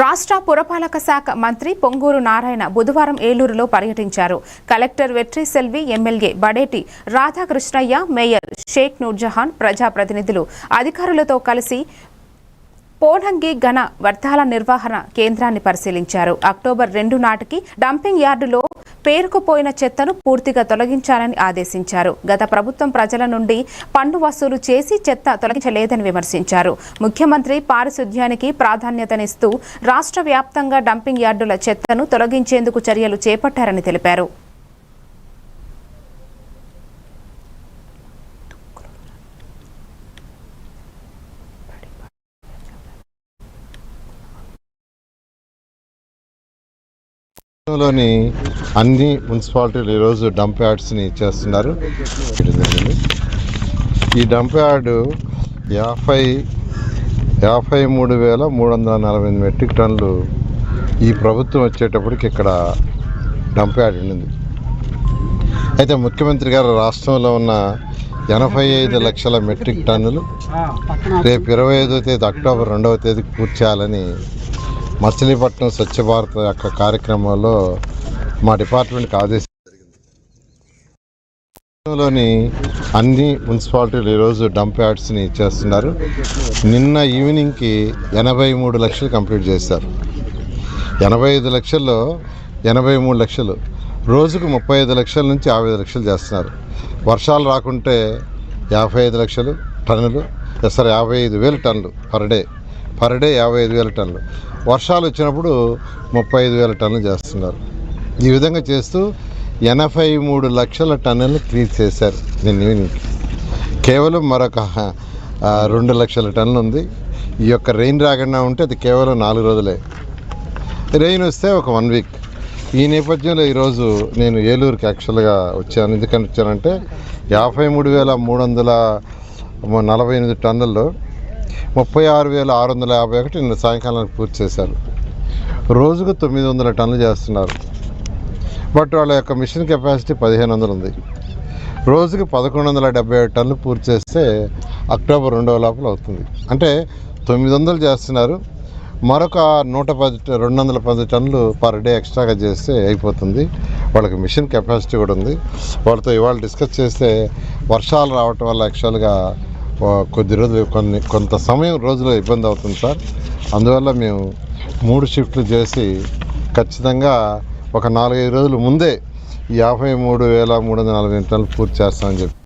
రాష్ట్ర పురపాలక శాఖ మంత్రి పొంగూరు నారాయణ బుధవారం ఏలూరులో పర్యటించారు. Collector Vetri Selvi MLA Badeti Radhakrishnaiah mayor Sheikh Noorjahan ప్రజాప్రతినిధులు అధికారులతో కలిసి పోనంగి ఘన వ్యర్థాల నిర్వహణ కేంద్రాన్ని పరిశీలించారు. అక్టోబర్ రెండు నాటికి డంపింగ్ యార్డులో పేరుకుపోయిన చెత్తను పూర్తిగా తొలగించాలని ఆదేశించారు. గత ప్రభుత్వం ప్రజల నుండి పన్ను వసూలు చేసి చెత్త తొలగించలేదని విమర్శించారు. ముఖ్యమంత్రి పారిశుధ్యానికి ప్రాధాన్యతనిస్తూ రాష్ట్ర వ్యాప్తంగా డంపింగ్ యార్డుల చెత్తను తొలగించేందుకు చర్యలు చేపట్టారని తెలిపారు. లోని అన్ని మున్సిపాలిటీలు ఈరోజు డంప్ యార్డ్స్ని చేస్తున్నారు. ఈ డంప్ యార్డ్ యాభై యాభై మూడు వేల మూడు వందల నలభై ఎనిమిది మెట్రిక్ టన్నులు ఈ ప్రభుత్వం వచ్చేటప్పటికి ఇక్కడ డంప్ యార్డ్ ఉండింది అయితే ముఖ్యమంత్రి గారు రాష్ట్రంలో ఉన్న ఎనభై ఐదు లక్షల మెట్రిక్ టన్నులు రేపు ఇరవై ఐదో తేదీ అక్టోబర్ రెండవ తేదీకి పూర్తి చేయాలని మచిలీపట్నం స్వచ్ఛ భారత్ యొక్క కార్యక్రమంలో మా డిపార్ట్మెంట్కి ఆదేశం లోని అన్ని మున్సిపాలిటీలు ఈరోజు డంప్ యార్డ్స్ని చేస్తున్నారు నిన్న ఈవినింగ్కి ఎనభై మూడు లక్షలు కంప్లీట్ చేశారు. ఎనభై ఐదు లక్షల్లో ఎనభై మూడు లక్షలు. రోజుకు ముప్పై ఐదు లక్షల నుంచి యాభై ఐదు లక్షలు చేస్తున్నారు. వర్షాలు రాకుంటే యాభై ఐదు లక్షలు టన్నులు సార్ యాభై ఐదు వేలు టన్నులు పర్ డే. పర్ డే యాభై ఐదు వేల టన్నులు. వర్షాలు వచ్చినప్పుడు ముప్పై ఐదు వేల టన్నులు చేస్తున్నారు. ఈ విధంగా చేస్తూ ఎనభై మూడు లక్షల టన్నులు క్లీన్ చేశారు నిన్న కేవలం మరొక రెండు లక్షల టన్నులు ఉంది. ఈ యొక్క రెయిన్ రాకుండా ఉంటే అది కేవలం నాలుగు రోజులే. రెయిన్ వస్తే ఒక వన్ వీక్. ఈ నేపథ్యంలో ఈరోజు నేను ఏలూరుకి యాక్చువల్గా వచ్చాను. ఎందుకని వచ్చానంటే యాభై మూడు వేల మూడు వందల నలభై ఎనిమిది టన్నుల్లో ముప్పై ఆరు వేల ఆరు వందల యాభై ఒకటి నిన్న సాయంకాలానికి పూర్తి చేశారు. రోజుకు తొమ్మిది వందల టన్నులు చేస్తున్నారు. బట్ వాళ్ళ యొక్క మిషన్ కెపాసిటీ పదిహేను వందలు ఉంది. రోజుకి పదకొండు వందల డెబ్బై ఏడు టన్నులు పూర్తి చేస్తే అక్టోబర్ రెండవ లోపల అవుతుంది. అంటే తొమ్మిది వందలు చేస్తున్నారు. మరొక నూట పది రెండు వందల పది టన్నులు పర్ డే ఎక్స్ట్రాగా చేస్తే అయిపోతుంది. వాళ్ళకి మిషన్ కెపాసిటీ కూడా ఉంది. వాళ్ళతో ఇవాళ డిస్కస్ చేస్తే వర్షాలు రావటం వల్ల యాక్చువల్గా కొద్ది రోజులు కొన్ని కొంత సమయం రోజులో ఇబ్బంది అవుతుంది సార్. అందువల్ల మేము మూడు షిఫ్ట్లు చేసి ఖచ్చితంగా ఒక నాలుగైదు రోజుల ముందే యాభై మూడు వేల మూడు వందల నలభై ఎనిమిది పూర్తి చేస్తామని చెప్పి